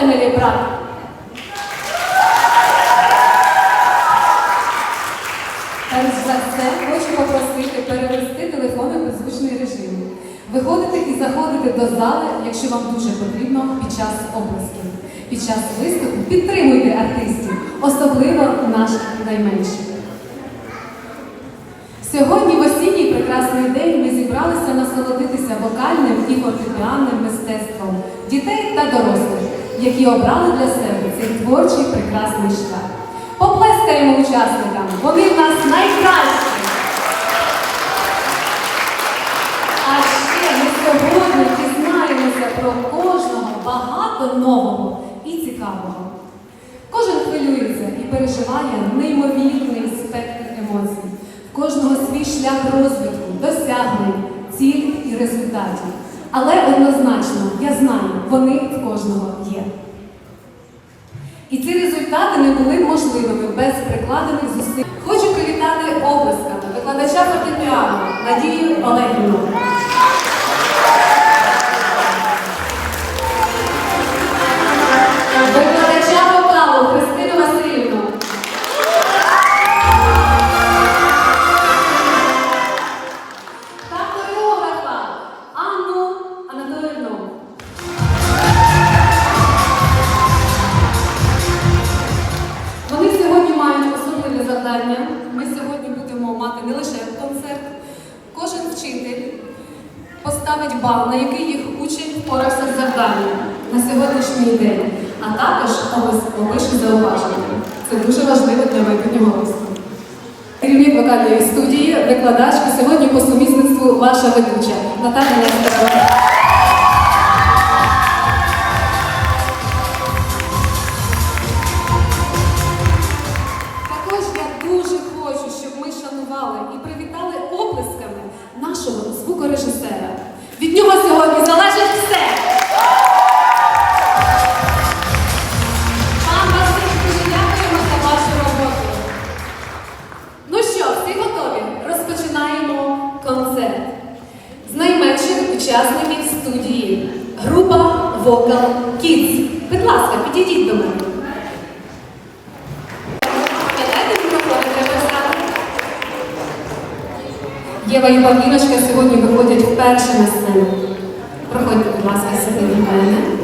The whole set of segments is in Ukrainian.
Брат. Перш за все, хочу попросити перевести телефони в беззвучний режим. Виходити і заходити до зали, якщо вам дуже потрібно, під час облисків. Під час виступу підтримуйте артистів, особливо наших найменших. Сьогодні в осінній прекрасний день ми зібралися насолодитися вокальним і фортепіанним мистецтвом дітей та дорослих, які обрали для себе цей творчий прекрасний шлях. Поплескаємо учасникам, вони в нас найкращі. А ще ми сьогодні дізнаємося про кожного багато нового і цікавого. Кожен хвилюється і переживає неймовірний спектр емоцій. В кожного свій шлях розвитку, досягнень, ціль і результатів. Але однозначно, я знаю, вони в кожного є. І ці результати не були можливими без прикладених зусиль. Хочу привітати облисками викладача фортепіано Надію Олегівну. Поставить бал, на який їх учень впорався з завданням на сьогоднішній день, а також обов'язково зауваження. Це дуже важливо для майбутнього виступу. Керівник вокальної студії, викладачка, сьогодні по сумісництву ваша ведуча Наталя Нестерова. Єва і Павліночка сьогодні виходять вперше на сцену. Проходьте, будь ласка, сюди від мене.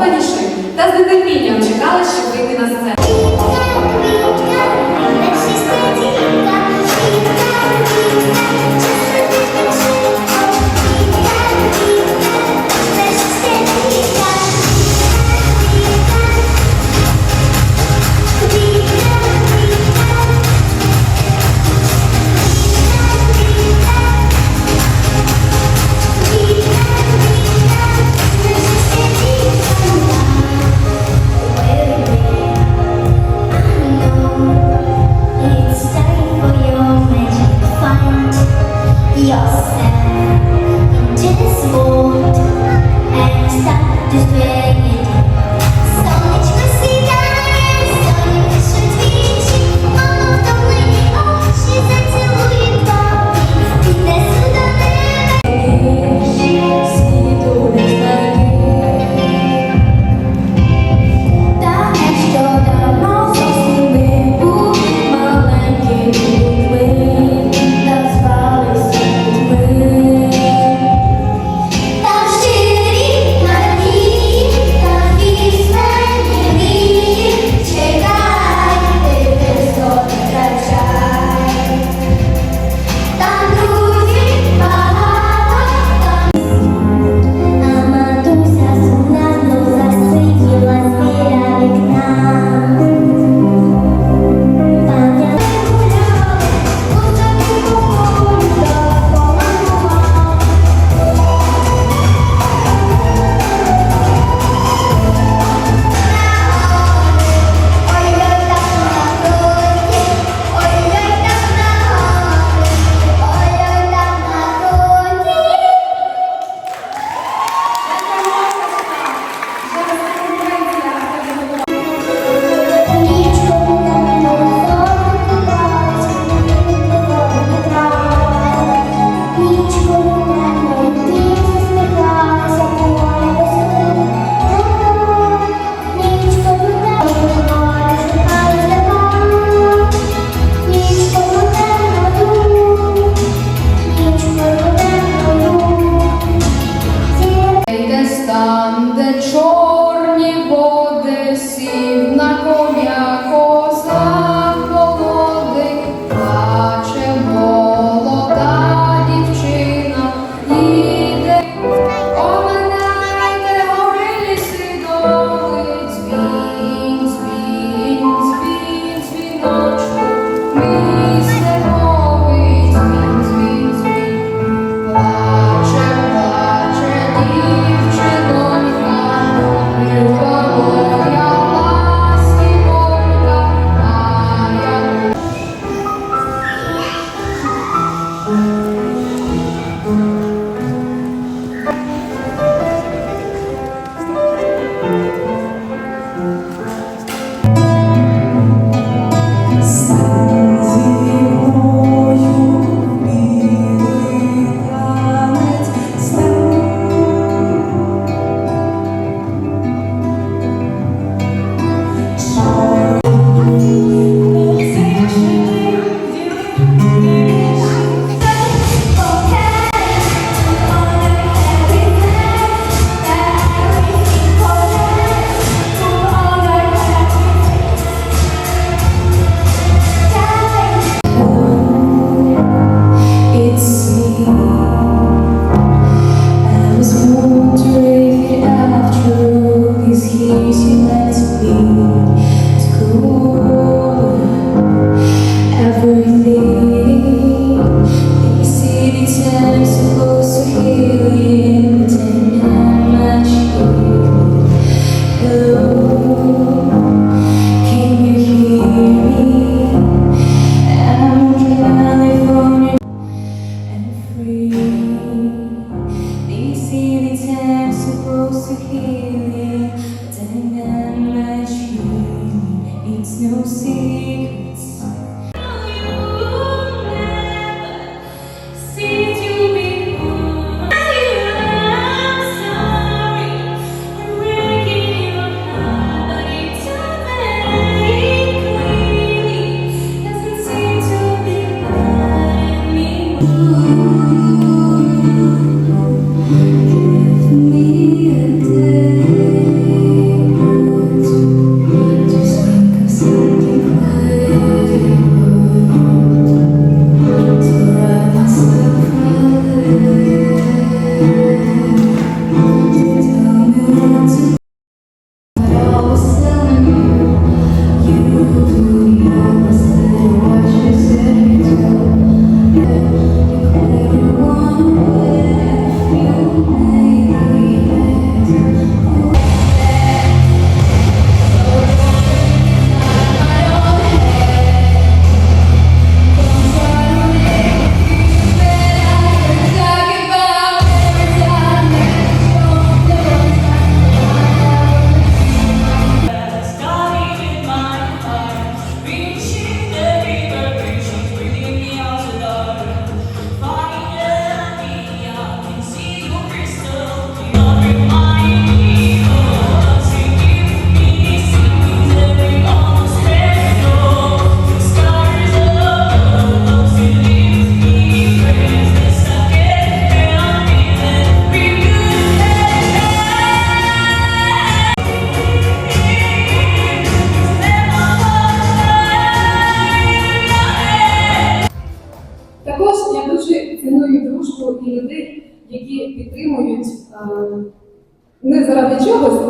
Дисциплінованішою та з нетерпінням чекала, щоб вийти на сцену.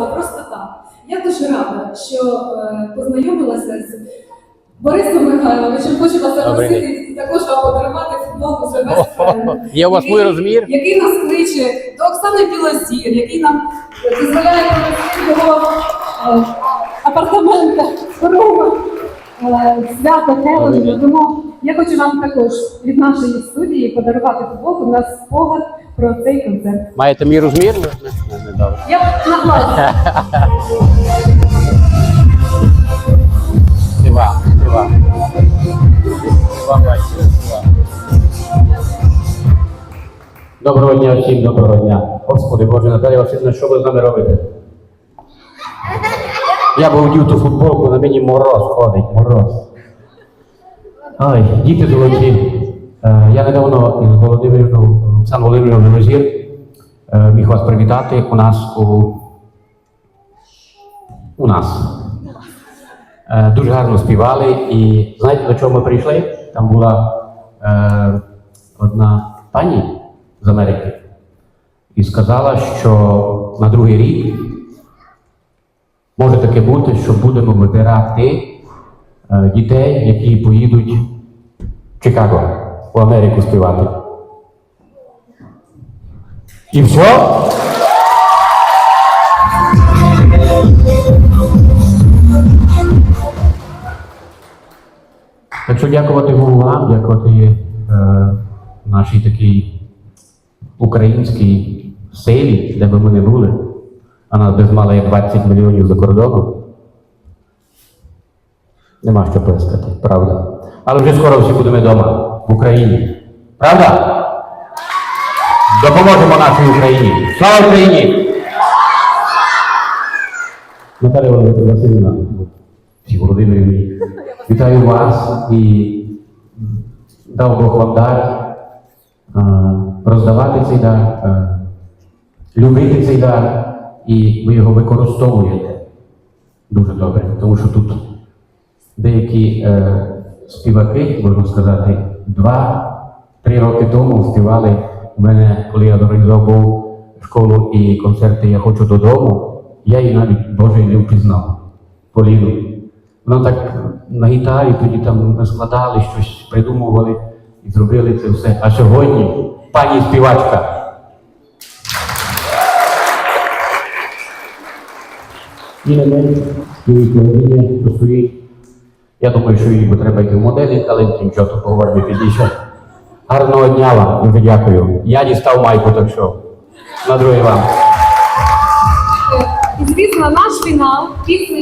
Заради просто так. Я дуже рада, що е, познайомилася з Борисом Михайловичем. Хочу вас запросити і також вам подарувати футболку з Є у вас мій розмір? Який нас кличе до Оксани Білозір, який нам дозволяє провести його е, апартаментах Рома. Е, Свято Хеллоуіну. Тому я хочу вам також від нашої студії подарувати футболку на спогад про цей концерт. Маєте мій розмір? Не добре. Я наглася. Вам бачите, і вам. Доброго дня всім, доброго дня. Господи Боже, Наталія Васильівна, що ви з нами робите? Я би вдів ту футболку, на мені мороз ходить, мороз. Ай, діти золоті. Е, Я недавно із Володимирівною, Олександром Володимировною Розір міг вас привітати у нас у, у нас. Е, Дуже гарно співали. І знаєте, до чого ми прийшли? Там була е, одна пані з Америки і сказала, що на другий рік може таке бути, що будемо вибирати е, дітей, які поїдуть в Чикаго, в Америку співати. Все? Так що дякувати вам, дякувати е, нашій такій українській силі, де би ми не були. А нас без мала є 20 мільйонів за кордоном. Нема що плескати, правда. Але вже скоро всі будемо вдома в Україні. Правда? Допоможемо нашій Україні. Слава Україні! Наталя Васильівна, Володимирівні, вітаю вас і дав Бог вам дар роздавати цей дар, любити цей дар, і ви його використовуєте дуже добре, тому що тут деякі е, співаки, можна сказати, два-три роки тому співали у мене, коли я організував був школу і концерти Я хочу додому. Я її навіть Боже не впізнав Поліну. Вона так на гітарі тоді там ми складали, щось придумували і зробили це все. А сьогодні пані співачка. І мене стоїть Леонія. Я думаю, що їй треба йти в моделі, але нічого тут поговоримо пізніше. Гарного дня вам, дуже дякую. Я дістав майку, так що на другий вам. Звісно, наш фінал пісні